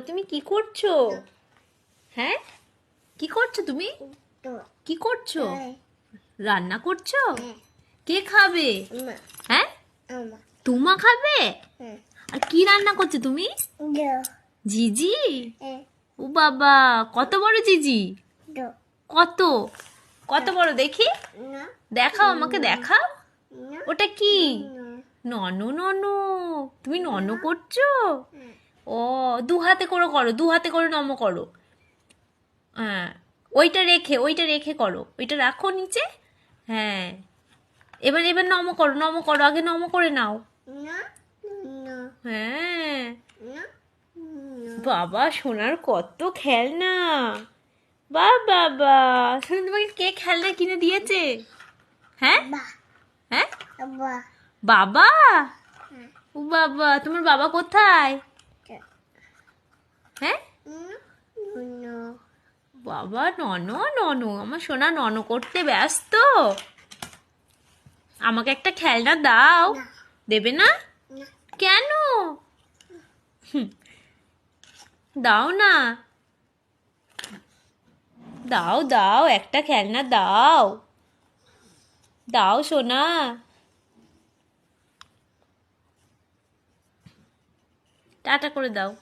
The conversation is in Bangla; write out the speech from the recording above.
তুমি কি করছ? হ্যাঁ? কি করছ তুমি? কি করছ? রান্না করছ? কে খাবে? হ্যাঁ? তুমা খাবে? আর কি রান্না করছ তুমি? জিজি? ও বাবা, কত বড় জিজি? কত? কত বড়, দেখি। দেখাও, আমাকে দেখাও। ওটা কি? ননু ননু। তুমি নন করছ? ও দু হাতে করে করো দু হাতে করে নম করো। হ্যাঁ ওইটা রেখে ওইটা রেখে করো। ওইটা রাখো নিচে। হ্যাঁ। এবার এবার নম করো নম করো আগে নম করে নাও। হ্যাঁ। বাবা সোনার কত খেলনা। বা বাবা। সোনা তোমাকে কে খেলনা কিনে দিয়েছে? হ্যাঁ? হ্যাঁ? বাবা? ও বাবা তোমার বাবা কোথায়? হ্যাঁ? বাবা নন নন আমার সোনা নন করতে ব্যস্ত। আমাকে একটা খেলনা দাও। দেবে না? কেন। দাও না। দাও দাও একটা খেলনা দাও। দাও সোনা। টাটা করে দাও।